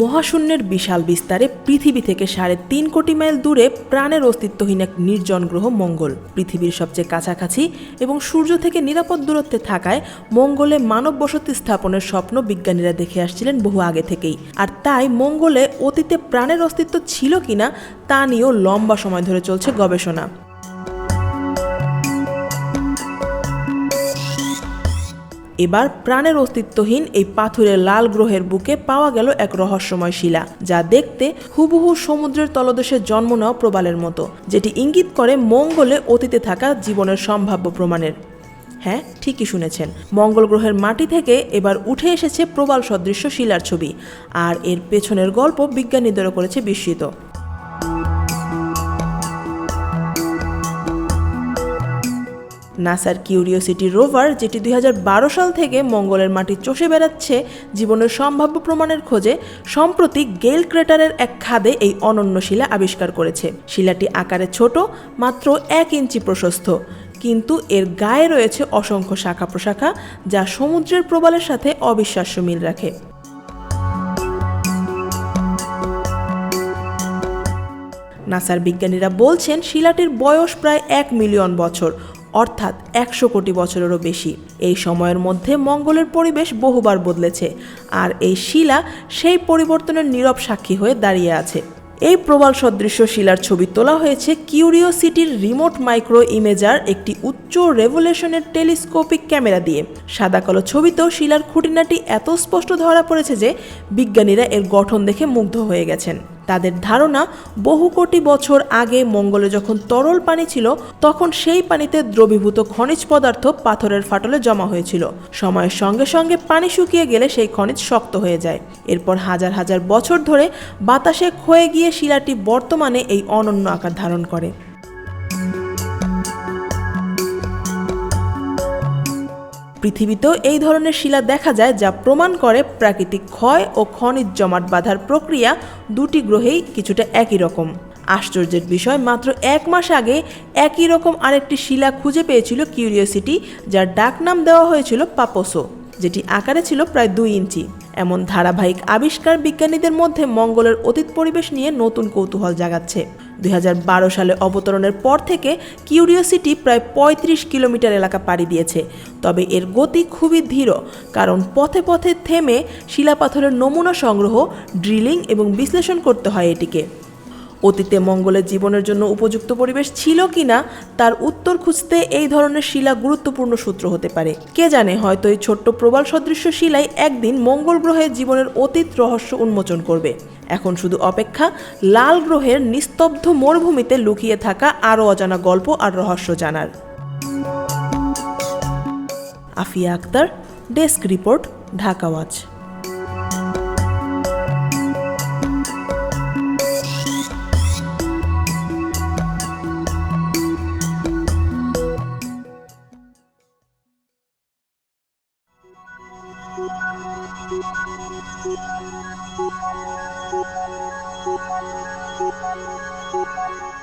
মহাশূন্যের বিশাল বিস্তারে পৃথিবী থেকে সাড়ে তিন কোটি মাইল দূরে প্রাণের অস্তিত্বহীন এক নির্জন গ্রহ মঙ্গল। পৃথিবীর সবচেয়ে কাছাকাছি এবং সূর্য থেকে নিরাপদ দূরত্বে থাকায় মঙ্গলে মানব বসতি স্থাপনের স্বপ্ন বিজ্ঞানীরা দেখে আসছিলেন বহু আগে থেকেই। আর তাই মঙ্গলে অতীতে প্রাণের অস্তিত্ব ছিল কিনা তা নিয়েও লম্বা সময় ধরে চলছে গবেষণা। এবার প্রাণের অস্তিত্বহীন এই পাথুরে লাল গ্রহের বুকে পাওয়া গেল এক রহস্যময় শিলা, যা দেখতে হুবহু সমুদ্রের তলদেশে জন্ম নেওয়া প্রবালের মতো, যেটি ইঙ্গিত করে মঙ্গলে অতীতে থাকা জীবনের সম্ভাব্য প্রমাণের। হ্যাঁ ঠিকই শুনেছেন। মঙ্গল গ্রহের মাটি থেকে এবার উঠে এসেছে প্রবাল সদৃশ্য শিলার ছবি, আর এর পেছনের গল্প বিজ্ঞানীদেরও করেছে বিস্মিত। নাসার কিউরিওসিটি রোভার, যেটি দুই হাজার বারো সাল থেকে মঙ্গলের মাটি চষে বেড়াচ্ছে, জীবনের সম্ভাব্য প্রমাণের খোঁজে সম্প্রতি গেল ক্রেটারের এক খাদে এই অনন্য শিলা আবিষ্কার করেছে। শিলাটি আকারে ছোট, মাত্র এক ইঞ্চি প্রশস্ত। কিন্তু এর গায়ে রয়েছে অসংখ্য শাখা প্রশাখা, যা সমুদ্রের প্রবালের সাথে অবিশ্বাস্য মিল রাখে। নাসার বিজ্ঞানীরা বলছেন, শিলাটির বয়স প্রায় এক মিলিয়ন বছর। অর্থাৎ একশো কোটি বছরেরও বেশি। এই সময়ের মধ্যে মঙ্গলের পরিবেশ বহুবার বদলেছে আর এই শিলা সেই পরিবর্তনের নীরব সাক্ষী হয়ে দাঁড়িয়ে আছে। এই প্রবাল সদৃশ্য শিলার ছবি তোলা হয়েছে কিউরিওসিটির রিমোট মাইক্রো ইমেজার একটি উচ্চ রেভুলেশনের টেলিস্কোপিক ক্যামেরা দিয়ে। সাদা কালো ছবিতেও শিলার খুঁটিনাটি এত স্পষ্ট ধরা পড়েছে যে বিজ্ঞানীরা এর গঠন দেখে মুগ্ধ হয়ে গেছেন। তাদের ধারণা, বহু কোটি বছর আগে মঙ্গলে যখন তরল পানি ছিল, তখন সেই পানিতে দ্রবীভূত খনিজ পদার্থ পাথরের ফাটলে জমা হয়েছিল। সময়ের সঙ্গে সঙ্গে পানি শুকিয়ে গেলে সেই খনিজ শক্ত হয়ে যায়। এরপর হাজার হাজার বছর ধরে বাতাসে ক্ষয়ে গিয়ে শিলাটি বর্তমানে এই অনন্য আকার ধারণ করে। পৃথিবীতেও এই ধরনের শিলা দেখা যায় যা প্রমাণ করে প্রাকৃতিক ক্ষয় ও খনিজ জমাট বাঁধার প্রক্রিয়া দুটি গ্রহেই কিছুটা একই রকম। আশ্চর্যের বিষয়, মাত্র এক মাস আগে একই রকম আরেকটি শিলা খুঁজে পেয়েছিল কিউরিওসিটি, যার ডাকনাম দেওয়া হয়েছিল পাপোসো, যেটি আকারে ছিল প্রায় দুই ইঞ্চি। এমন ধারাবাহিক আবিষ্কার বিজ্ঞানীদের মধ্যে মঙ্গলের অতীত পরিবেশ নিয়ে নতুন কৌতূহল জাগাচ্ছে। দুই হাজার বারো সালে অবতরণের পর থেকে কিউরিওসিটি প্রায় ৩৫ কিলোমিটার এলাকা পাড়ি দিয়েছে। তবে এর গতি খুবই ধীর, কারণ পথে পথে থেমে শিলাপাথরের নমুনা সংগ্রহ, ড্রিলিং এবং বিশ্লেষণ করতে হয় এটিকে। অতীতে মঙ্গলের জীবনের জন্য উপযুক্ত পরিবেশ ছিল কিনা তার উত্তর খুঁজতে এই ধরনের শিলা গুরুত্বপূর্ণ সূত্র হতে পারে। কে জানে, হয়তো এই ছোট্ট প্রবাল সদৃশ্য শিলাই একদিন মঙ্গল গ্রহের জীবনের অতীত রহস্য উন্মোচন করবে। এখন শুধু অপেক্ষা, লাল গ্রহের নিস্তব্ধ মরুভূমিতে লুকিয়ে থাকা আরও অজানা গল্প আর রহস্য জানার। Afia Akter, desk report, Dhaka watch. Thank you.